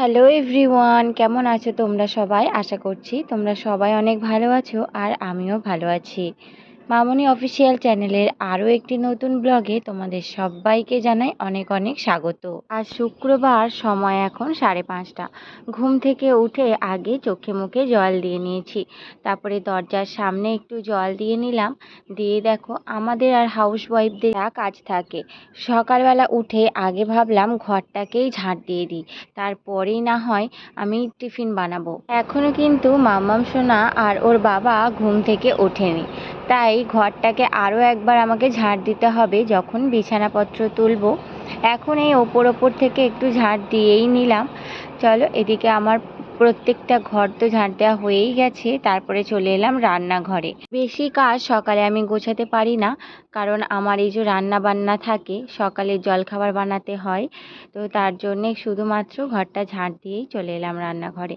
Hello everyone কেমন আছো তোমরা সবাই? আশা করছি তোমরা সবাই অনেক ভালো আছো আর আমিও ভালো আছি। মামনি অফিসিয়াল চ্যানেলের আরও একটি নতুন ব্লগে তোমাদের সবাইকে জানাই অনেক অনেক স্বাগত। আজ শুক্রবার, সময় এখন সাড়ে পাঁচটা। ঘুম থেকে উঠে আগে চোখে মুখে জল দিয়ে নিয়েছি। তারপরে দরজার সামনে একটু জল দিয়ে নিলাম। দিয়ে দেখো, আমাদের আর হাউস ওয়াইফদের কাজ থাকে। সকালবেলা উঠে আগে ভাবলাম ঘরটাকেই ঝাঁট দিয়ে দিই। তারপরেই না হয় আমি টিফিন বানাবো। এখনও কিন্তু মামাম সোনা আর ওর বাবা ঘুম থেকে ওঠেনি। তাই ঘরটাকে আরও একবার আমাকে ঝাড় দিতে হবে যখন বিছানাপত্র তুলব। এখন এই ওপর ওপর থেকে একটু ঝাড় দিয়েই নিলাম। চলো, এদিকে আমার প্রত্যেকটা ঘর তো ঝাঁট দেওয়া হয়েই গেছে, তারপরে চলে এলাম রান্নাঘরে। বেশি কাজ সকালে আমি গোছাতে পারি না, কারণ আমার এই যে রান্না বান্না থাকে, সকালে জলখাবার বানাতে হয়, তো তার জন্যে শুধুমাত্র ঘরটা ঝাঁট দিয়েই চলে এলাম রান্নাঘরে।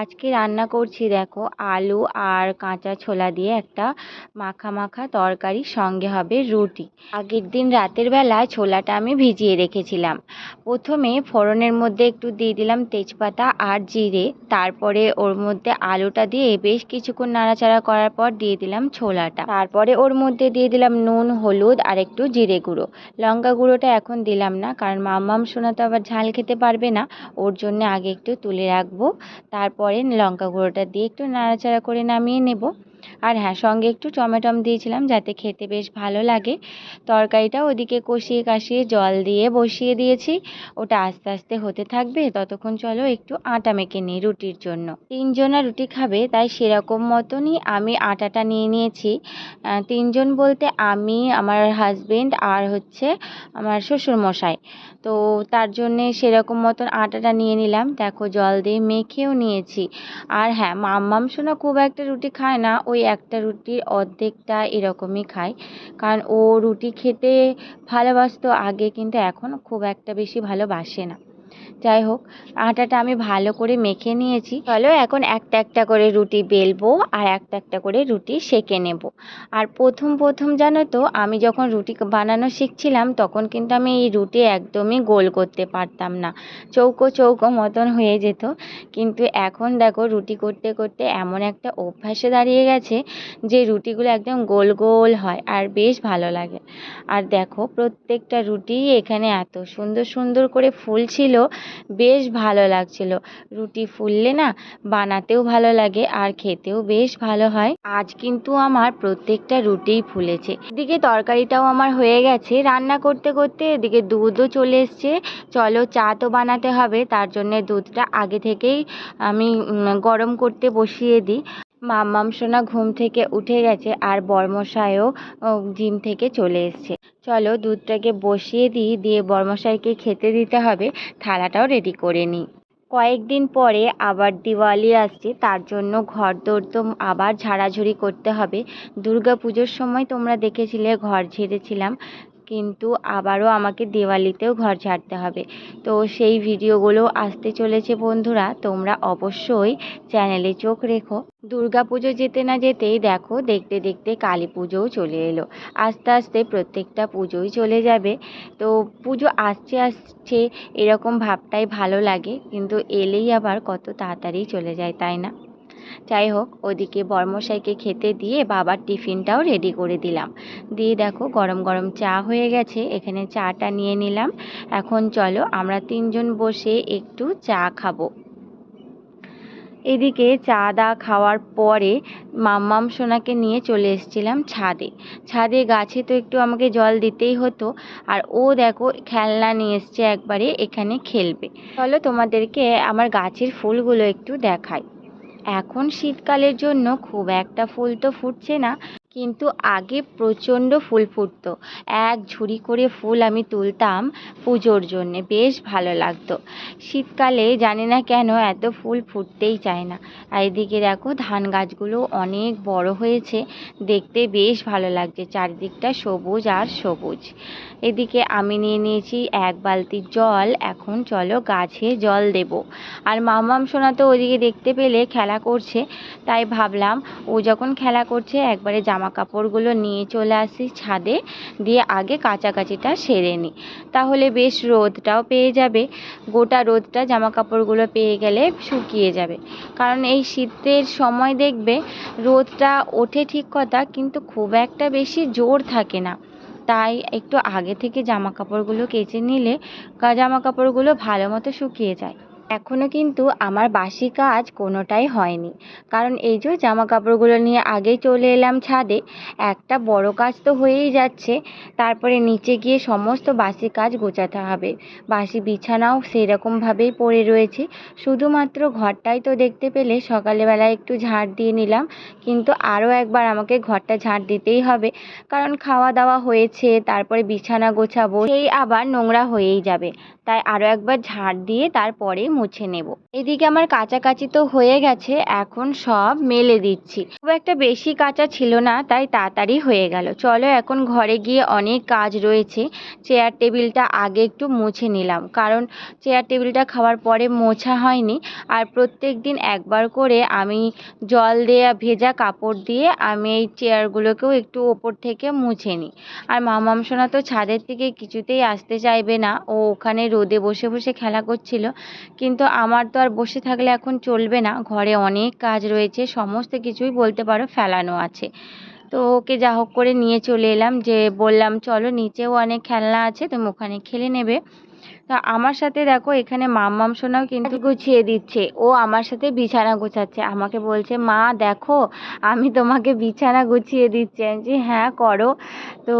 আজকে রান্না করছি দেখো, আলু আর কাঁচা ছোলা দিয়ে একটা মাখা মাখা তরকারি, সঙ্গে হবে রুটি। আগের দিন রাতের বেলা ছোলাটা আমি ভিজিয়ে রেখেছিলাম। প্রথমে ফোড়নের মধ্যে একটু দিয়ে দিলাম তেজপাতা আর জিরে, তারপরে ওর মধ্যে আলুটা দিয়ে বেশ কিছুক্ষণ নাড়াচাড়া করার পর দিয়ে দিলাম ছোলাটা। তারপরে ওর মধ্যে দিয়ে দিলাম নুন, হলুদ আর একটু জিরে গুঁড়ো। লঙ্কা গুঁড়োটা এখন দিলাম না, কারণ মাম্মাম সোনা তো আবার ঝাল খেতে পারবে না, ওর জন্য আগে একটু তুলে রাখব। তারপরে লঙ্কা গুঁড়োটা দিয়ে একটু নাড়াচাড়া করে নামিয়ে নেব। আর হ্যাঁ সঙ্গে একটু টমেটম দিয়েছিলাম যাতে খেতে বেশ ভালো লাগে। তরকারিটা ওদিকে কষিয়ে কাশিয়ে জল দিয়ে বসিয়ে দিয়েছি। ওটা আস্তে আস্তে হতে থাকবে। ততক্ষণ চলো একটু আটা মেখে নিই রুটির জন্য। তিনজনা রুটি খাবে, তাই সেরকম মতনই আমি আটাটা নিয়ে নিয়েছি। তিনজন বলতে আমি, আমার হাজবেন্ড আর হচ্ছে আমার শ্বশুরমশাই। তো তার জন্যে সেরকম মতন আটাটা নিয়ে নিলাম। দেখো, জল দিয়ে মেখেও নিয়েছি। আর হ্যাঁ মাম্মাম সোনা খুব একটা রুটি খায় না। ওই একটা রুটির অর্ধেকটা এরকমই খায়। কারণ ও রুটি খেতে ভালোবাসতো আগে, কিন্তু এখন খুব একটা বেশি ভালোবাসে না। যাই হোক, আটাটা আমি ভালো করে মেখে নিয়েছি। চলো এখন একটা একটা করে রুটি বেলবো আর একটা একটা করে রুটি সেঁকে নেব। আর প্রথম প্রথম জানো তো, আমি যখন রুটি বানানো শিখছিলাম, তখন কিন্তু আমি এই রুটি একদমই গোল করতে পারতাম না। চৌকো চৌকো মতন হয়ে যেত। কিন্তু এখন দেখো, রুটি করতে করতে এমন একটা অভ্যাসে দাঁড়িয়ে গেছে যে রুটিগুলো একদম গোল গোল হয় আর বেশ ভালো লাগে। আর দেখো, প্রত্যেকটা রুটি এখানে এত সুন্দর সুন্দর করে ফুল ছিল বেশ ভালো লাগছিল। রুটি ফুললে না বানাতেও ভালো লাগে আর খেতেও বেশ ভালো হয়। আজ কিন্তু আমার প্রত্যেকটা রুটিই ফুলেছে। এদিকে তরকারিটাও আমার হয়ে গেছে। রান্না করতে করতে এদিকে দুধও চলে এসছে। চলো চা তো বানাতে হবে। তার জন্য দুধটা আগে থেকেই আমি গরম করতে বসিয়ে দিই। মাম্মাম সোনা ঘুম থেকে উঠে গেছে আর বর্মশাইও জিম থেকে চলে এসছে। চলো দুধটাকে বসিয়ে দিই, দিয়ে বর্মশাইকে খেতে দিতে হবে। থালাটাও রেডি করে নিই। কয়েকদিন পরে আবার দিওয়ালি আসছে, তার জন্য ঘর দোর তো আবার ঝাড়াঝুড়ি করতে হবে। দুর্গা পুজোর সময় তোমরা দেখেছিলে, ঘর ঝেড়েছিলাম। কিন্তু আবারও আমাকে দেওয়ালিতেও ঘর ঝাড়তে হবে। তো সেই ভিডিওগুলো আসতে চলেছে বন্ধুরা, তোমরা অবশ্যই চ্যানেলে চোখ রেখো। পুজো যেতে না যেতেই দেখো, দেখতে দেখতে কালী পুজোও চলে এলো। আস্তে আস্তে প্রত্যেকটা পুজোই চলে যাবে। তো পুজো আসছে আসছে এরকম ভাবটাই ভালো লাগে, কিন্তু এলেই আবার কত তাড়াতাড়ি চলে যায়, তাই না? যাই হোক ওদিকে বর্মশাইকে খেতে দিয়ে বাবার টিফিনটাও রেডি করে দিলাম। দিয়ে দেখো, গরম গরম চা হয়ে গেছে, এখানে চাটা নিয়ে নিলাম। এখন চলো, আমরা তিনজন বসে একটু চা খাব। এদিকে চা দা খাওয়ার পরে মাম্মাম সোনাকে নিয়ে চলে এসেছিলাম ছাদে। ছাদে গাছে তো একটু আমাকে জল দিতেই হতো, আর ও দেখো খেলনা নিয়ে এসছে একবারে, এখানে খেলবে। চলো তোমাদেরকে আমার গাছের ফুলগুলো একটু দেখাই। এখন শীতকালের জন্য খুব একটা ফুল তো ফুটছে না। কিন্তু আগে প্রচণ্ড ফুল ফুটতো। এক ঝুড়ি করে ফুল আমি তুলতাম পুজোর জন্যে, বেশ ভালো লাগতো। শীতকালে জানি না কেন এত ফুল ফুটতেই চায় না। আর এদিকে দেখো ধান গাছগুলো অনেক বড় হয়েছে, দেখতে বেশ ভালো লাগছে, চারিদিকটা সবুজ আর সবুজ। এদিকে আমি নিয়ে নিয়েছি এক বালতি জল, এখন চলো গাছে জল দেব। আর মামাম সোনা তো ওদিকে দেখতে পেলে খেলা করছে, তাই ভাবলাম ও যখন খেলা করছে একবারে জামা জামা কাপড়গুলো নিয়ে চলে আসি ছাদে, দিয়ে আগে কাচাকাচিটা সেরে নিই তাহলে বেশ রোদটাও পেয়ে যাবে। গোটা রোদটা জামা কাপড়গুলো পেয়ে গেলে শুকিয়ে যাবে। কারণ এই শীতের সময় দেখবে রোদটা ওঠে ঠিক কথা, কিন্তু খুব একটা বেশি জোর থাকে না। তাই একটু আগে থেকে জামা কাপড়গুলো কেচে নিলে জামা কাপড়গুলো ভালো মতো শুকিয়ে যায়। এখনও কিন্তু আমার বাসি কাজ কোনোটাই হয়নি। কারণ এই যে জামা কাপড়গুলো নিয়ে আগেই চলে এলাম ছাদে, একটা বড় কাজ তো হয়েই যাচ্ছে। তারপরে নিচে গিয়ে সমস্ত বাসি কাজ গোছাতে হবে। বাসি বিছানাও সেরকমভাবেই পড়ে রয়েছে। শুধুমাত্র ঘরটাই তো দেখতে পেলে সকালবেলা একটু ঝাড় দিয়ে নিলাম। কিন্তু আরও একবার আমাকে ঘরটা ঝাড় দিতেই হবে। কারণ খাওয়া দাওয়া হয়েছে, তারপরে বিছানা গোছাবো, সেই আবার নোংরা হয়েই যাবে। তাই আরও একবার ঝাড় দিয়ে তারপরে মুছে নেব। এদিকে আমার কাচাকাচি তো হয়ে গেছে, এখন সব মেলে দিচ্ছি। খুব একটা বেশি কাঁচা ছিল না, তাই তাড়াতাড়ি হয়ে গেল। চলো এখন ঘরে গিয়ে অনেক কাজ রয়েছে, চেয়ার টেবিলটা আগে একটু মুছে নিলাম। কারণ চেয়ার টেবিলটা খাওয়ার পরে মোছা হয়নি, আর প্রত্যেক দিন একবার করে আমি জল দেওয়া ভেজা কাপড় দিয়ে আমি এই চেয়ারগুলোকেও একটু ওপর থেকে মুছে নিই। আর মামাম সোনা তো ছাদের থেকে কিছুতেই আসতে চাইবে না, ও ওখানে রোদে বসে বসে খেলা করছিল। কিন্তু আমার তো আর বসে থাকলে এখন চলবে না। ঘরে অনেক কাজ রয়েছে, সমস্ত কিছুই বলতে পারো ফেলানো আছে। তো ওকে যা হোক করে নিয়ে চলে এলাম যে বললাম, চলো নিচেও অনেক খেলনা আছে, তুমি ওখানে খেলে নেবে। তা আমার সাথে দেখো, এখানে মাম্মাম সোনাও কিন্তু গুছিয়ে দিচ্ছে। ও আমার সাথে বিছানা গোছাচ্ছে। আমাকে বলছে, মা, দেখো, আমি তোমাকে বিছানা গুছিয়ে দিচ্ছি। আমি বলছি হ্যাঁ করো। তো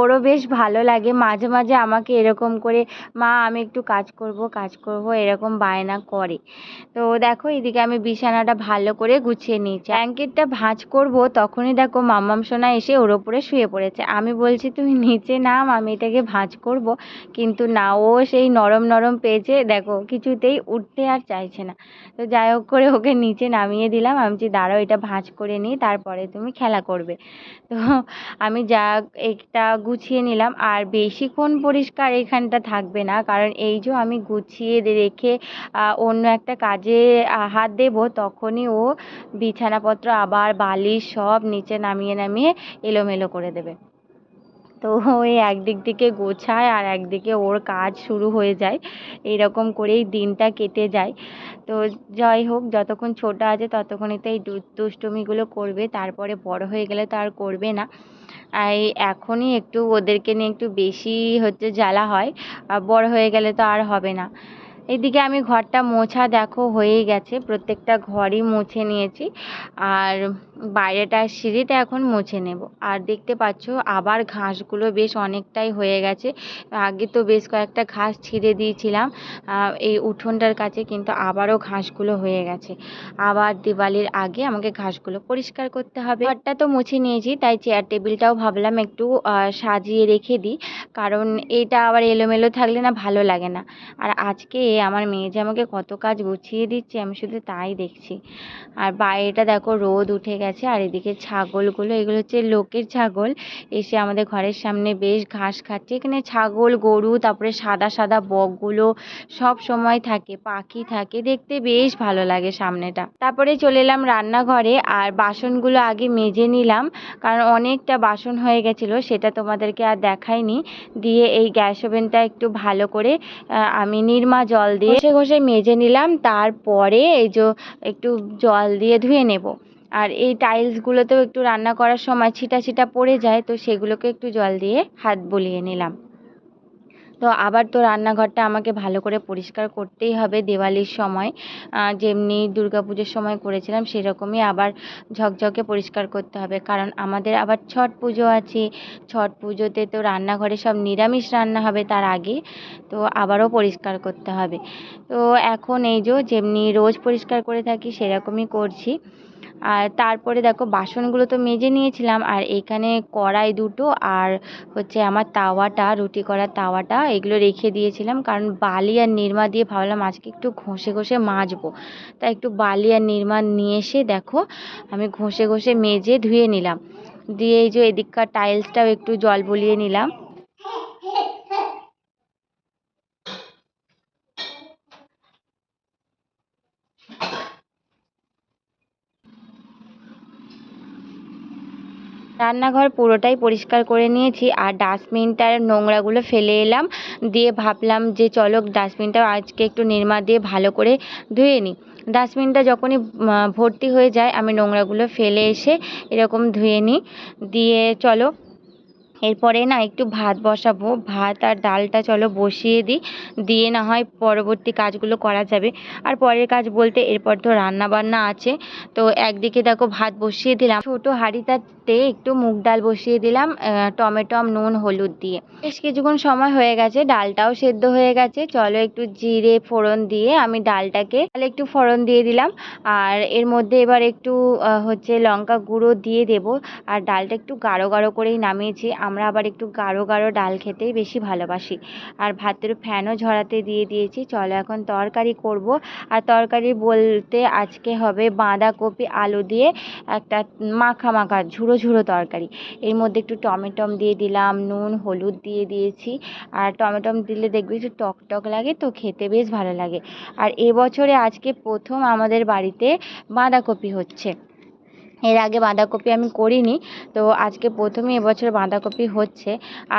ওরও বেশ ভালো লাগে। মাঝে মাঝে আমাকে এরকম করে, মা, আমি একটু কাজ করব কাজ করব। এরকম বায়না করে। তো দেখো, এদিকে আমি বিছানাটা ভালো করে গুছিয়ে নিয়েছি। ব্ল্যাঙ্কেটটা ভাঁজ করব, তখনই দেখো মাম্মাম সোনা এসে ওর ওপরে শুয়ে পড়েছে। আমি বলছি, তুমি নিচে নাম, আমি এটাকে ভাঁজ করব। কিন্তু না, ও সেই নরম নরম পেয়েছে দেখো কিছুতেই উঠতে আর চাইছে না। তো যাই হোক করে ওকে নিচে নামিয়ে দিলাম। আমি যে দাঁড়াও, এটা ভাঁজ করে নিই তারপরে তুমি খেলা করবে। তো আমি যা একটা গুছিয়ে নিলাম। আর বেশিক্ষণ পরিষ্কার এখানটা থাকবে না, কারণ এই যে আমি গুছিয়ে রেখে অন্য একটা কাজে হাত দেবো, তখনই ও বিছানাপত্র, আবার বালিশ সব নিচে নামিয়ে নামিয়ে এলোমেলো করে দেবে। তো ওই একদিক থেকে গোছায় আর একদিকে ওর কাজ শুরু হয়ে যায়। এইরকম করেই দিনটা কেটে যায়। তো যাই হোক, যতক্ষণ ছোটো আছে ততক্ষণই তো এই দুষ্টুমিগুলো করবে। তারপরে বড় হয়ে গেলে তো আর করবে না। এই এখনই একটু ওদেরকে নিয়ে একটু বেশি হচ্ছে জ্বালা হয়। আর বড় হয়ে গেলে তো আর হবে না। এদিকে আমি ঘরটা মোছা দেখো হয়েই গেছে। প্রত্যেকটা ঘরই মুছে নিয়েছি। আর বাইরেটার সিঁড়িটা এখন মুছে নেব। আর দেখতে পাচ্ছ, আবার ঘাসগুলো বেশ অনেকটাই হয়ে গেছে। আগে তো বেশ কয়েকটা ঘাস ছিঁড়ে দিয়েছিলাম এই উঠোনটার কাছে, কিন্তু আবারও ঘাসগুলো হয়ে গেছে। আবার দিওয়ালির আগে আমাকে ঘাসগুলো পরিষ্কার করতে হবে। ঘরটা তো মুছে নিয়েছি, তাই চেয়ার টেবিলটাও ভাবলাম একটু সাজিয়ে রেখে দিই। কারণ এটা আবার এলোমেলো থাকলে না ভালো লাগে না। আর আজকে আমার মেয়ে যে আমাকে কত কাজ গুছিয়ে দিচ্ছে, আমি শুধু তাই দেখছি। আর বাইরেটা দেখো, রোদ উঠে গেছে। আর এদিকে ছাগলগুলো, এগুলো হচ্ছে লোকের ছাগল। এসে আমাদের ঘরের সামনে বেশ ঘাস খাচ্ছে। এখানে ছাগল, গরু, তারপরে সাদা সাদা বকগুলো সব সময় থাকে, পাখি থাকে। দেখতে বেশ ভালো লাগে সামনেটা। তারপরে চলে এলাম রান্নাঘরে আর বাসনগুলো আগে মেজে নিলাম, কারণ অনেকটা বাসন হয়ে গেছিল, সেটা তোমাদেরকে আর দেখাইনি। দিয়ে এই গ্যাস ওভেনটা একটু ভালো করে আমি নির্মা জল দিয়ে ঘষে ঘষে মেজে নিলাম। তারপরে এই যে একটু জল দিয়ে ধুয়ে নেব। আর এই টাইলসগুলোতেও একটু রান্না করার সময় ছিটা ছিটা পড়ে যায়, তো সেগুলোকে একটু জল দিয়ে হাত বুলিয়ে নিলাম। তো আবার তো রান্নাঘরটা আমাকে ভালো করে পরিষ্কার করতেই হবে দেওয়ালির সময়। যেমনি পুজোর সময় করেছিলাম সেরকমই আবার ঝকঝকে পরিষ্কার করতে হবে। কারণ আমাদের আবার ছট পুজো আছে, ছট পুজোতে তো রান্নাঘরে সব নিরামিষ রান্না হবে তার আগে, তো আবারও পরিষ্কার করতে হবে। তো এখন এই যে যেমনি রোজ পরিষ্কার করে থাকি সেরকমই করছি। আর তারপরে দেখো বাসনগুলো তো মেজে নিয়েছিলাম, আর এখানে কড়াই দুটো আর হচ্ছে আমার তাওয়াটা, রুটি করার তাওয়াটা এগুলো রেখে দিয়েছিলাম। কারণ বালি আর নিরমা দিয়ে ভাবলাম আজকে একটু ঘষে ঘষে মাজবো। তাই একটু বালি আর নিরমা নিয়ে এসে দেখো আমি ঘষে ঘষে মেজে ধুয়ে নিলাম। দিয়ে এই যে এদিককার টাইলসটাও একটু জল বলিয়ে নিলাম। রান্নাঘর পুরোটাই পরিষ্কার করে নিয়েছি আর ডাস্টবিনটার নোংরাগুলো ফেলে এলাম। দিয়ে ভাবলাম যে চলো ডাস্টবিনটা আজকে একটু নির্মা দিয়ে ভালো করে ধুয়ে নিই। ডাস্টবিনটা যখনই ভর্তি হয়ে যায় আমি নোংরাগুলো ফেলে এসে এরকম ধুয়ে নিই। দিয়ে চলো এরপরে না একটু ভাত বসাবো। ভাত আর ডালটা চলো বসিয়ে দিই। দিয়ে না হয় পরবর্তী কাজগুলো করা যাবে। আর পরের কাজ বলতে এরপর তো রান্না বান্না আছে। তো একদিকে দেখো ভাত বসিয়ে দিলাম। ছোটো হাঁড়িটাতে একটু মুগ ডাল বসিয়ে দিলাম টমেটো নুন, হলুদ দিয়ে। বেশ কিছুক্ষণ সময় হয়ে গেছে, ডালটাও সেদ্ধ হয়ে গেছে। চলো একটু জিরে ফোড়ন দিয়ে আমি ডালটাকে তাহলে একটু ফোড়ন দিয়ে দিলাম। আর এর মধ্যে এবার একটু হচ্ছে লঙ্কা গুঁড়ো দিয়ে দেবো। আর ডালটা একটু গাঢ় গাঢ় করেই নামিয়েছি। আমরা আবার একটু গাঢ় গাঢ় ডাল খেতেই বেশি ভালোবাসি। আর ভাতের ফ্যানও ঝরাতে দিয়ে দিয়েছি। চলো এখন তরকারি করব। আর তরকারি বলতে আজকে হবে বাঁধাকপি, আলু দিয়ে একটা মাখা মাখা ঝুড়ো ঝুড়ো তরকারি। এর মধ্যে একটু টমেটম দিয়ে দিলাম, নুন, হলুদ দিয়ে দিয়েছি। আর টমেটম দিলে দেখবি একটু টক টক লাগে তো খেতে বেশ ভালো লাগে। আর এবছরে আজকে প্রথম আমাদের বাড়িতে বাঁধাকপি হচ্ছে। এর আগে বাঁধাকপি আমি করিনি। তো আজকে প্রথমে এবছর বাঁধাকপি হচ্ছে।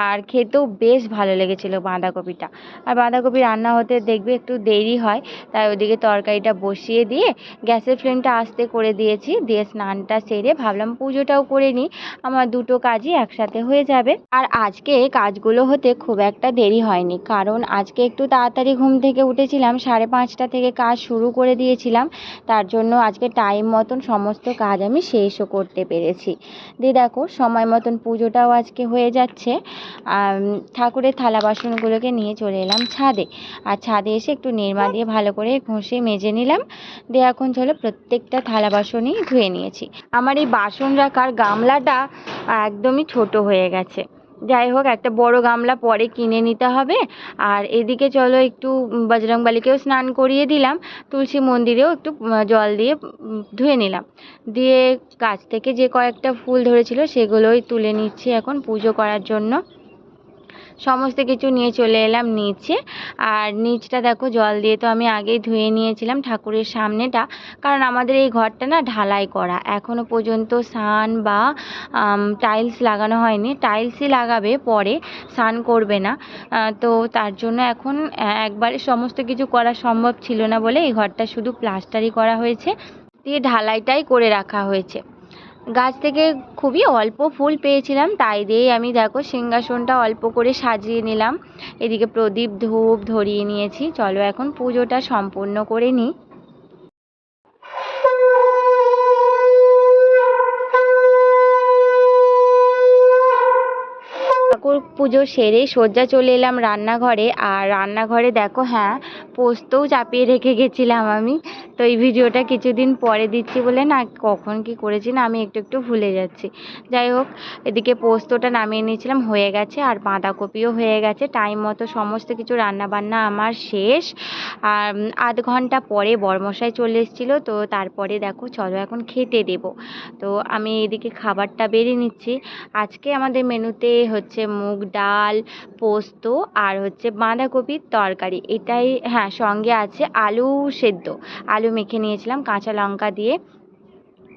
আর খেতেও বেশ ভালো লেগেছিলো বাঁধাকপিটা। আর বাঁধাকপি রান্না হতে দেখবে একটু দেরি হয়, তাই ওদিকে তরকারিটা বসিয়ে দিয়ে গ্যাসের ফ্লেমটা আস্তে করে দিয়েছি। দিয়ে স্নানটা সেরে ভাবলাম পুজোটাও করে নিই। আমার দুটো কাজই একসাথে হয়ে যাবে। আর আজকে কাজগুলো হতে খুব একটা দেরি হয়নি। কারণ আজকে একটু তাড়াতাড়ি ঘুম থেকে উঠেছিলাম, সাড়ে পাঁচটা থেকে কাজ শুরু করে দিয়েছিলাম। তার জন্য আজকে টাইম মতন সমস্ত কাজ আমি শেষও করতে পেরেছি। দিয়ে দেখো, সময় মতন পুজোটাও আজকে হয়ে যাচ্ছে। ঠাকুরের থালা বাসনগুলোকে নিয়ে চলে এলাম ছাদে। আর ছাদে এসে একটু নির্মা দিয়ে ভালো করে ঘষে মেজে নিলাম। দিয়ে এখন চলো প্রত্যেকটা থালা বাসনই ধুয়ে নিয়েছি। আমার এই বাসন রাখার গামলাটা একদমই ছোট হয়ে গেছে। যাই হোক একটা বড় গামলা পরে কিনে নিতে হবে। আর এদিকে চলো একটু বজরংবলীকেও স্নান করিয়ে দিলাম। তুলসী মন্দিরেও একটু জল দিয়ে ধুয়ে নিলাম। দিয়ে গাছ থেকে যে কয়েকটা ফুল ধরেছিল, সেগুলোই তুলে নিচ্ছি এখন পুজো করার জন্য। সমস্ত কিছু নিয়ে চলে এলাম নিচে। আর নিচটা দেখো, জল দিয়ে তো আমি আগেই ধুয়ে নিয়েছিলাম ঠাকুরের সামনেটা। কারণ আমাদের এই ঘরটা না ঢালাই করা। এখনও পর্যন্ত সান বা টাইলস লাগানো হয়নি। টাইলসই লাগাবে, পরে সান করবে না। তো তার জন্য এখন একবারে সমস্ত কিছু করা সম্ভব ছিল না বলে এই ঘরটা শুধু প্লাস্টারই করা হয়েছে। দিয়ে ঢালাইটাই করে রাখা হয়েছে। গাছ থেকে খুবই অল্প ফুল পেয়েছিলাম, তাই দিয়েই আমি দেখো সিংহাসনটা অল্প করে সাজিয়ে নিলাম। এদিকে প্রদীপ ধূপ ধরিয়ে নিয়েছি, চলো এখন পুজোটা সম্পূর্ণ করে নিই। ঠাকুর পুজো সেরে সজ্জা চলে এলাম রান্নাঘরে, আর রান্নাঘরে দেখো হ্যাঁ পোস্তও চাপিয়ে রেখে গেছিলাম আমি। তো এই ভিডিওটা কিছুদিন পরে দিচ্ছি বলে না, কখন কি করেছি না আমি একটু একটু ভুলে যাচ্ছি। যাই হোক, এদিকে পোস্তটা নামিয়ে নিয়েছিলাম, হয়ে গেছে। আর বাঁধাকপিও হয়ে গেছে। টাইম মতো সমস্ত কিছু রান্নাবান্না আমার শেষ। আর আধ ঘণ্টা পরে বরমশাই চলে এসেছিল, তো তারপরে দেখো চলো এখন খেতে দেব। তো আমি এদিকে খাবারটা বেরিয়ে নিচ্ছি। আজকে আমাদের মেনুতে হচ্ছে মুগ ডাল, পোস্ত আর হচ্ছে বাঁধাকপির তরকারি। এটাই হ্যাঁ সঙ্গে আছে আলু সেদ্ধ। আলু মেখে নিয়েছিলাম, কাঁচা লঙ্কা দিয়ে।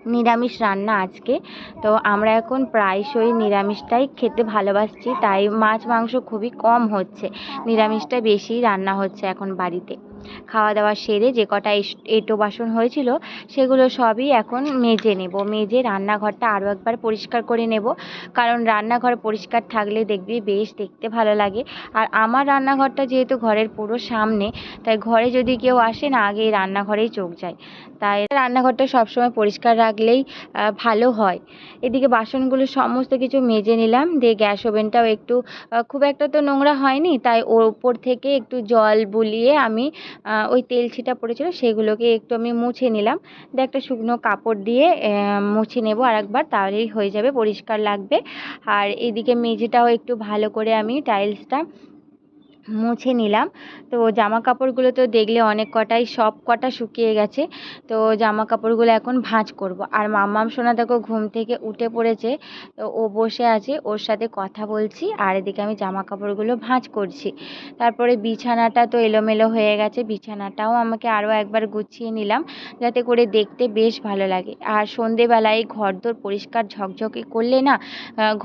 নিরামিষ রান্না আজকে। তো আমরা এখন প্রায়শই নিরামিষটাই খেতে ভালোবাসছি, তাই মাছ মাংস খুবই কম হচ্ছে। নিরামিষটা বেশি রান্না হচ্ছে এখন বাড়িতে। খাওয়া দাওয়া সেরে যে কটা এঁটো বাসন হয়েছিল, সেগুলো সবই এখন মেজে নেব। মেজে রান্নাঘরটা আরও একবার পরিষ্কার করে নেব। কারণ রান্নাঘর পরিষ্কার থাকলে দেখবি বেশ দেখতে ভালো লাগে। আর আমার রান্নাঘরটা যেহেতু ঘরের পুরো সামনে, তাই ঘরে যদি কেউ আসে না, আগে রান্নাঘরেই চোখ যায়। তাই রান্নাঘরটা সবসময় পরিষ্কার রাখলেই ভালো হয়। এদিকে বাসনগুলো সমস্ত কিছু মেজে নিলাম, দিয়ে গ্যাস ওভেনটাও একটু খুব একটা তো নোংরা হয়নি, তাই ওর উপর থেকে একটু জল বুলিয়ে আমি ওই তেল ছিটা পড়েছিল সেগুলোকে একটু আমি মুছে নিলাম। দিয়ে একটা শুকনো কাপড় দিয়ে মুছে নেব আর একবার তাহলেই হয়ে যাবে, পরিষ্কার লাগবে। আর এদিকে মেঝেটাও একটু ভালো করে আমি টাইলসটা মুছে নিলাম। তো জামা কাপড়গুলো তো দেখলে অনেক কটাই, সব কটা শুকিয়ে গেছে। তো জামা কাপড়গুলো এখন ভাঁজ করব। আর মাম্মাম সোনা দেখো ঘুম থেকে উঠে পড়েছে। তো ও বসে আছে, ওর সাথে কথা বলছি আর এদিকে আমি জামা কাপড়গুলো ভাঁজ করছি। তারপরে বিছানাটা তো এলোমেলো হয়ে গেছে, বিছানাটাও আমাকে আরও একবার গুছিয়ে নিলাম যাতে করে দেখতে বেশ ভালো লাগে। আর সন্ধেবেলায় ঘরদোর পরিষ্কার ঝকঝকে করলে না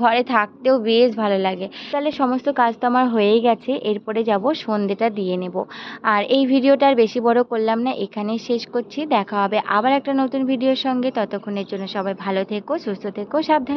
ঘরে থাকতেও বেশ ভালো লাগে। তাহলে সমস্ত কাজ তো আমার হয়েই গেছে, এরপরে যাব, সন্ধেটা দিয়ে নেব। আর এই ভিডিওটা আর বেশি বড় করলাম না, এখানেই শেষ করছি। দেখা হবে আবার একটা নতুন ভিডিওর সঙ্গে। ততক্ষণের জন্য সবাই ভালো থেকো, সুস্থ থেকো, সাবধানে